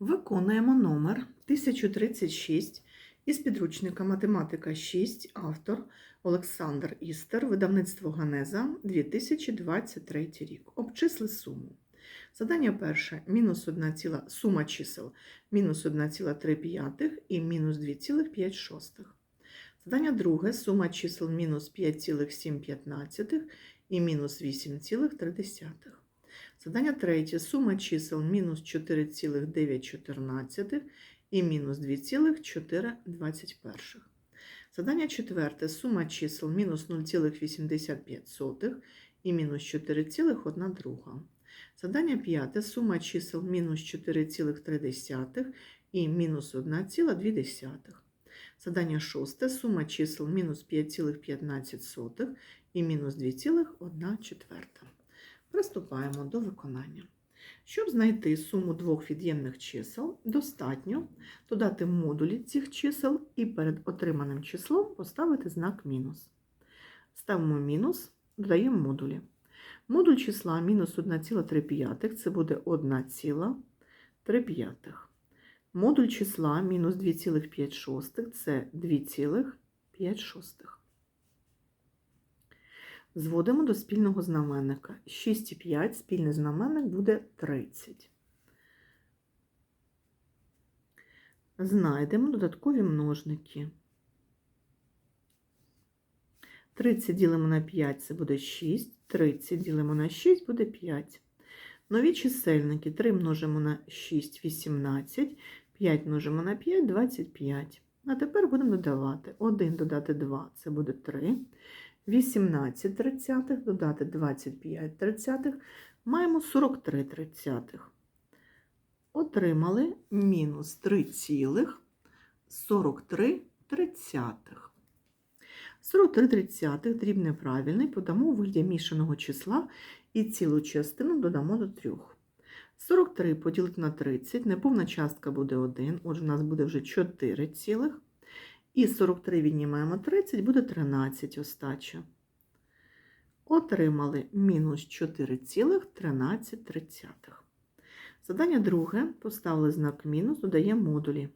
Виконуємо номер 1036 із підручника Математика 6, автор Олександр Істер, видавництво Ганеза 2023 рік. Обчисли суму. Задання перше мінус 1 ціла, сума чисел мінус 1,3 і мінус 2,5. Задання друге сума чисел мінус 5,7 і мінус 8,3. Задання третє. Сума чисел мінус 4,914 і мінус 2,421. Задання четверте. Сума чисел мінус 0,85 і мінус 4,1 друга. Задання п'яте. Сума чисел мінус 4,3 і мінус 1,2. Задання шосте. Сума чисел мінус 5,15 і мінус 2,1 четверта. Приступаємо до виконання. Щоб знайти суму двох від'ємних чисел, достатньо додати модулі цих чисел і перед отриманим числом поставити знак мінус. Ставимо мінус, додаємо модулі. Модуль числа мінус 1,3 це буде 1,3. Модуль числа мінус 2,5 це 2,5. Зводимо до спільного знаменника. 6,5 спільний знаменник буде 30. Знайдемо додаткові множники. 30 ділимо на 5 це буде 6, 30 ділимо на 6 буде 5. Нові чисельники 3 множимо на 6 18, 5 множимо на 5 25. А тепер будемо додавати 1 додати 2 це буде 3. 18 тридцятих, додати 25 тридцятих, маємо 43 тридцятих. Отримали мінус 3,43 тридцятих. 43 тридцятих дріб неправильний, подамо у вигляді мішаного числа і цілу частину додамо до 3. 43 поділити на 30, неповна частка буде 1, отже, у нас буде вже 4 цілих. І 43 віднімаємо 30, буде 13 остача. Отримали мінус 4,13. Задання друге. Поставили знак мінус, додаємо модулі.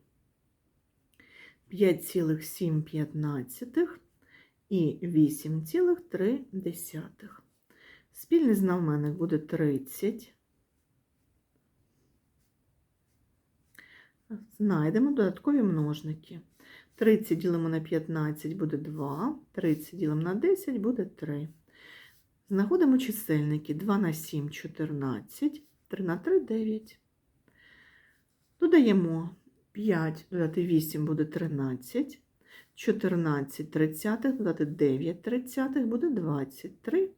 5,7 і 8,3. Спільний знаменник буде 30. Знайдемо додаткові множники. 30 ділимо на 15 буде 2, 30 ділимо на 10 буде 3. Знаходимо чисельники 2 на 7 14, 3 на 3 9. Додаємо 5, додати 8 буде 13, 14 тридцятих, додати 9 тридцятих буде 23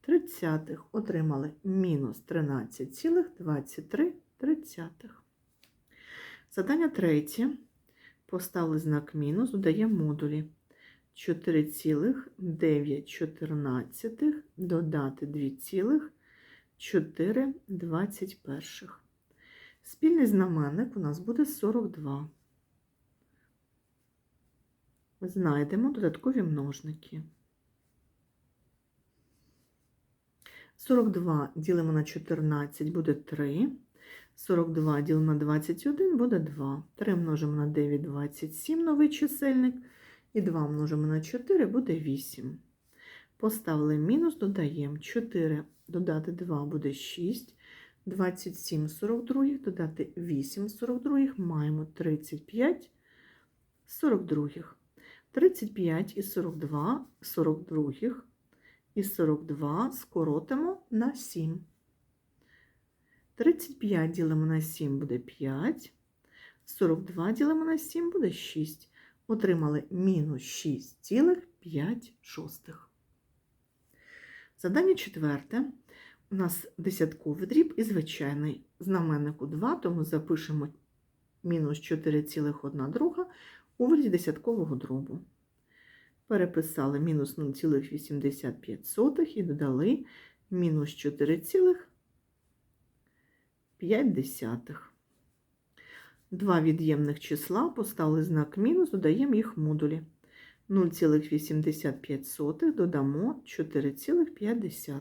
тридцятих. Отримали мінус 13,23 тридцятих. Задання третє. Поставили знак мінус, додаємо модулі. 4,914 додати 2,421. Спільний знаменник у нас буде 42. Знайдемо додаткові множники. 42 ділимо на 14 буде 3. 42 ділимо на 21 буде 2. 3 множимо на 9 27 новий чисельник. І 2 множимо на 4 буде 8. Поставили мінус, додаємо 4, додати 2 буде 6, 27 42, додати 8 42, маємо 35 42. 35 і 42, 42 і 42 скоротимо на 7. 35 ділимо на 7 буде 5, 42 ділимо на 7 буде 6 отримали мінус 6,5. Задання четверте. У нас десятковий дріб і звичайний знаменнику 2, тому запишемо мінус 4,1 друга у вигляді десяткового дробу. Переписали мінус 0,85 і додали мінус 4,5. Два від'ємних числа поставили знак мінус, додаємо їх модулі. 0,85 додамо 4,5.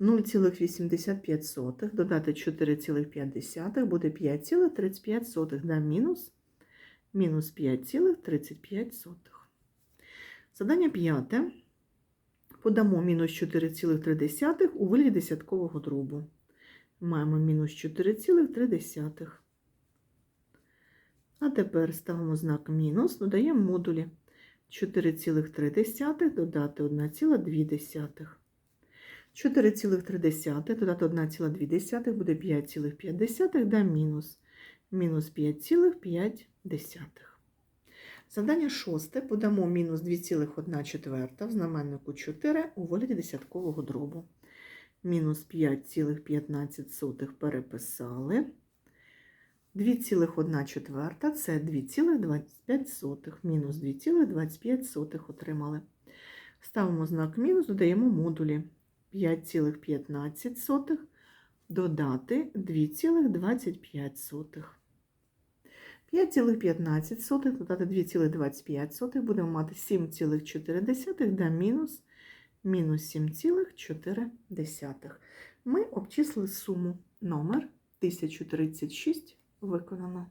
0,85 додати 4,5 буде 5,35 да мінус мінус 5,35. Задання п'яте. Подамо мінус 4,3 у вигляді десяткового дробу. Маємо мінус 4,3. А тепер ставимо знак мінус, додаємо модулі 4,3 додати 1,2. 4,3 додати 1,2 буде 5,5 да мінус. Мінус 5,5. Завдання шосте. Подамо мінус 2,1 в знаменнику 4 у вигляді десяткового дробу. Мінус 5,15 переписали. 2,1 четверта це 2,25. Мінус 2,25 отримали. Ставимо знак мінус, додаємо модулі 5,15 додати 2,25. 5,15 додати 2,25 будемо мати 7,4 да мінус, мінус 7,4. Ми обчислили суму номер 1036 виконано.